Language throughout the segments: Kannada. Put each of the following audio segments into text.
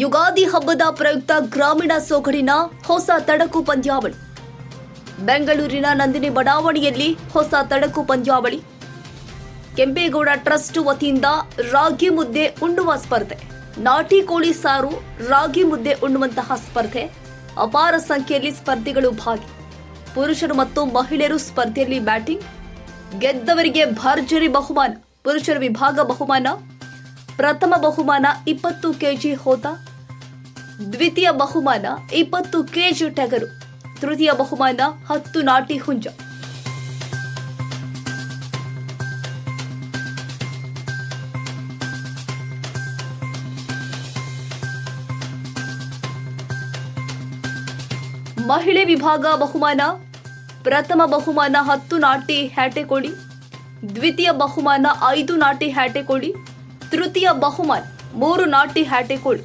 ಯುಗಾದಿ ಹಬ್ಬದ ಪ್ರಯುಕ್ತ ಗ್ರಾಮೀಣ ಸೊಗಡಿನ ಹೊಸ ತಡಕು ಪಂದ್ಯಾವಳಿ. ಬೆಂಗಳೂರಿನ ನಂದಿನಿ ಬಡಾವಣೆಯಲ್ಲಿ ಹೊಸ ತಡಕು ಪಂದ್ಯಾವಳಿ. ಕೆಂಪೇಗೌಡ ಟ್ರಸ್ಟ್ ವತಿಯಿಂದ ರಾಗಿ ಮುದ್ದೆ ಉಣ್ಣುವ ಸ್ಪರ್ಧೆ. ನಾಟಿ ಕೋಳಿ ಸಾರು, ರಾಗಿ ಮುದ್ದೆ ಉಣ್ಣುವಂತಹ ಸ್ಪರ್ಧೆ. ಅಪಾರ ಸಂಖ್ಯೆಯಲ್ಲಿ ಸ್ಪರ್ಧಿಗಳು ಭಾಗಿ. ಪುರುಷರು ಮತ್ತು ಮಹಿಳೆಯರು ಸ್ಪರ್ಧೆಯಲ್ಲಿ ಬ್ಯಾಟಿಂಗ್. ಗೆದ್ದವರಿಗೆ ಭರ್ಜರಿ ಬಹುಮಾನ, ಪುರುಷರ ವಿಭಾಗ ಬಹುಮಾನ. ಪ್ರಥಮ ಬಹುಮಾನ ಇಪ್ಪತ್ತು ಕೆಜಿ ಹೋತ. ದ್ವಿತೀಯ ಬಹುಮಾನ ಇಪ್ಪತ್ತು ಕೆಜಿ ಟಗರು. ತೃತೀಯ ಬಹುಮಾನ ಹತ್ತು ನಾಟಿ ಹುಂಜ. ಮಹಿಳೆ ವಿಭಾಗ ಬಹುಮಾನ ಪ್ರಥಮ ಬಹುಮಾನ ಹತ್ತು ನಾಟಿ ಹ್ಯಾಟೆಕೋಳಿ ದ್ವಿತೀಯ ಬಹುಮಾನ ಐದು ನಾಟಿ ಹ್ಯಾಟೆಕೋಳಿ ತೃತೀಯ ಬಹುಮಾನ ಮೂರು ನಾಟಿ ಹ್ಯಾಟೆಕೋಳಿ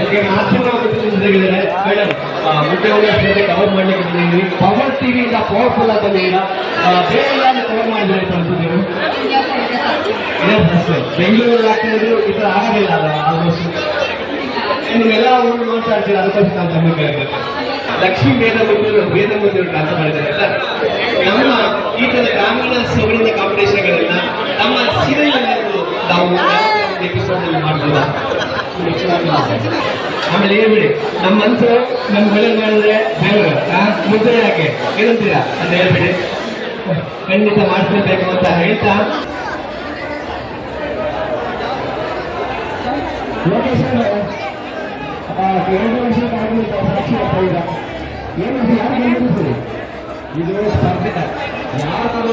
ಅದಕ್ಕೆ ಮಾಧ್ಯಮಿದ್ದಾರೆ ಮೇಡಮ್ ಮುಖ್ಯವಾಗಿ ಸ್ಪರ್ಧೆ ಕವರ್ ಮಾಡ್ಲಿಕ್ಕೆ ಬಂದಿದ್ದೀವಿ. ಪವರ್ ಟಿವಿಯಿಂದ ಪವರ್ಫುಲ್ ಆದ ಬೇಡ ಬೇರೆ ಕವರ್ ಮಾಡಿದ್ರೆ ಅನ್ಸುತ್ತೀವಿ. ಬೆಂಗಳೂರಲ್ಲಿ ಆಗ್ತಾ ಈ ತರ ಆಗಲಿಲ್ಲ ಅಲ್ಲ ಆಲ್ಮೋಸ್ಟ್ ನಿಮ್ಗೆಲ್ಲ ಊರು ನೋಡ್ತಾ ಇರ್ತೀರ, ಅದಕ್ಕೋಸ್ಕರ ನಾನು ತಮ್ಮ ಕೇಳಬೇಕು. ಲಕ್ಷ್ಮೀ ವೇದ ಮಂದಿರು ಮಂದಿರ ಮಾಡಿದ್ದಾರೆ ನಮ್ಮ ಈ ತರ ಗ್ರಾಮೀಣ ಸೊಗಡಿನ ಕಾಂಪಿಟೇಷನ್ಗಳನ್ನ ನಮ್ಮ ಸೀರಿಯಲ್ ನಾವು ಎಪಿಸೋಡ್ ಅಲ್ಲಿ ಆಮೇಲೆ ಹೇಳ್ಬಿಡಿ ನಮ್ಮ ಮನ್ಸು ನಮ್ ಒಳ್ಳೆ ಮಾಡಿದ್ರೆ ದೇವರು ಮುದ್ರೆ ಯಾಕೆ? ಏನಂತೀರಾ? ಅಂತ ಹೇಳ್ಬಿಡಿ. ಖಂಡಿತ ಮಾಡಿಸ್ಬೇಕು ಅಂತ ಹೇಳ್ತಾ. ಇದು ಸ್ಪರ್ಧೆ ಯಾರು